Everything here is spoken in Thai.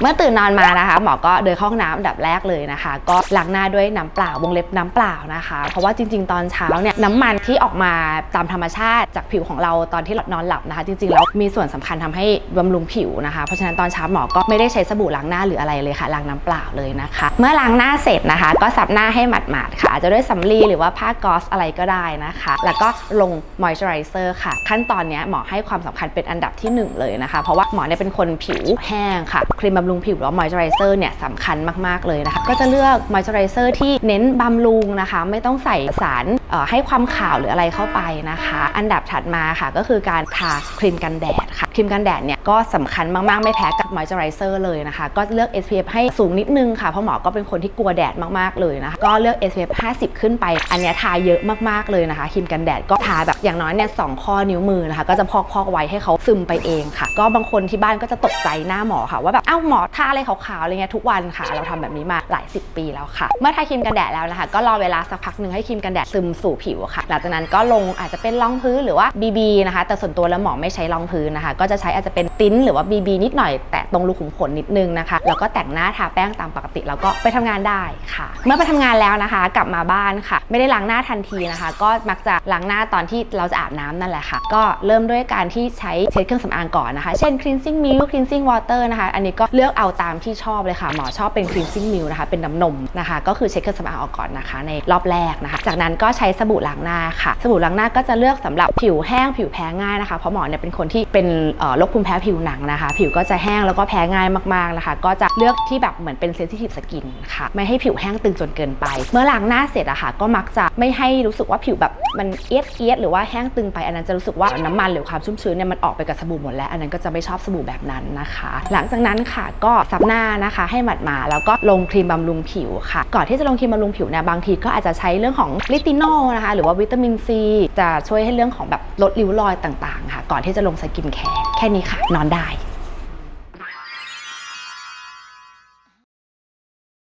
เมื่อตื่นนอนมานะคะ หมอก็เดินเข้าห้องน้ำอันดับแรกเลยนะคะ ก็ล้างหน้าด้วยน้ำเปล่าวงเล็บน้ำเปล่านะคะ เพราะว่าจริง ๆ ตอนเช้าเนี่ยน้ำมันที่ออกมาตามธรรมชาติจากผิวของเราตอนที่นอนหลับนะคะ จริงๆแล้วมีส่วนสำคัญทำให้บำรุงผิวนะคะ เพราะฉะนั้นตอนเช้าหมอก็ไม่ได้ใช้สบู่ล้างหน้าหรืออะไรเลยค่ะล้างน้ำเปล่าเลยนะคะ เมื่อล้างหน้าเสร็จนะคะ ก็ซับหน้าให้หมาดๆค่ะอาจจะด้วยสำลีหรือว่าผ้ากอซอะไรก็ได้นะคะ แล้วก็ลงมอยส์เจอไรเซอร์ค่ะ ขั้นตอนนี้หมอให้ความสำคัญเป็นอันดับที่หนึ่งเลยนะคะ เพราะว่าหมอเนี่ยเป็นคนผิวแห้งค่ะครีมบำรุงผิวหรือว่ามอยเจอไรเซอร์เนี่ยสำคัญมาก ๆ เลยนะคะ ก็จะเลือกมอยเจอไรเซอร์ที่เน้นบำรุงนะคะ ไม่ต้องใส่สารให้ความขาวหรืออะไรเข้าไปนะคะ อันดับถัดมาค่ะก็คือการทาครีมกันแดดค่ะครีมกันแดดเนี่ยก็สำคัญมาก ๆ ไม่แพ้กับมอยเจอไรเซอร์เลยนะคะ ก็เลือก SPF ให้สูงนิดนึงค่ะ เพราะหมอก็เป็นคนที่กลัวแดดมาก ๆ เลยนะคะ ก็เลือก SPF 50 ขึ้นไป อันนี้ทาเยอะมาก ๆ เลยนะคะครีมกันแดดก็ทาแบบอย่างน้อยเนี่ยสองข้อนิ้วมือนะคะ ก็จะพอกๆไว้ให้เขาซึมไปเองค่ะ ก็บางคนที่บ้านก็จะตกใจหน้าหมอค่ะว่าแบบอ้าวหมอทาอะไรขาวๆอะไรเงี้ยทุกวันค่ะ เราทำแบบนี้มาหลายสิบปีแล้วค่ะ เมื่อทาครีมกันแดดแล้วนะคะ ก็รอเวลาสักพักหนึ่งให้ครีมกันแดดซึมสู่ผิวค่ะ หลังจากนั้นก็ลงอาจจะเป็นรองพื้นหรือว่า BB นะคะ แต่ส่วนตัวแล้วหมอไม่ใช้รองพื้นนะคะ ก็จะใช้อาจจะเป็นติ้นหรือว่า BB นิดหน่อยแตะตรงรูขุมขนนิดนึงนะคะ แล้วก็แต่งหน้าทาแป้งตามปกติแล้วก็ไปทำงานได้ค่ะ เมื่อไปทำงานแล้วนะคะ กลับมาบ้านค่ะ ไม่ได้ล้างหน้าทันทีนะคะ ก็มักจะล้างหน้าตอนที่เราจะอาบน้ำนั่นแหละค่ะ ก็เริ่มด้วยการที่ใช้เช็ดเครื่องสำอางก่อนนะคะ เช่น cleansing milk cleansing water นะคะ อันนี้ก็เลือกเอาตามที่ชอบเลยค่ะ หมอชอบเป็น cleansing milk นะคะ เป็นน้ำนมนะคะ ก็คือเช็ดเครื่องสำอางออกก่อนนะคะ ในรอบแรกนะคะ จากนั้นก็ใช้สบู่ล้างหน้าค่ะ สบู่ล้างหน้าก็จะเลือกสำหรับผิวแห้งผิวแพ้ง่ายนะคะ เพราะหมอเนี่ยเป็นคนที่เป็นโรคภูมิแพ้ผิวหนังนะคะ ผิวก็จะแห้งแล้วก็แพ้ง่ายมากๆนะคะ ก็จะเลือกที่แบบเหมือนเป็น sensitive skin ค่ะ ไม่ให้ผิวแห้งตึงจนเกินไป เมื่อล้างหน้าเสร็จอะค่ะ ก็มักจะไม่ให้รู้สึกว่าผิวแบบมันเอียดเอียดหรือว่าแห้งตึงไป อันนั้นจะรู้สึกว่าน้ำมันหรือความชุ่มชื้นเนี่ยมันออกไปกับสบู่หมดแล้ว อันนั้นก็จะไม่ชอบสบู่แบบนั้นนะคะ หลังจากนั้นค่ะก็ซับหน้านะคะ ให้หมาดมาแล้วก็ลงครีมบำรุงผิวค่ะ ก่อนที่จะลงครีมบำรุงผิวเนี่ยบางทีก็อาจจะใช้เรื่องของลิตินอลนะคะ หรือว่าวิตามินซีจะช่วยให้เรื่องของแบบลดริ้วรอยต่างๆ ค่ะ ก่อนที่จะลงสกินแคร์แค่นี้ค่ะ นอนได้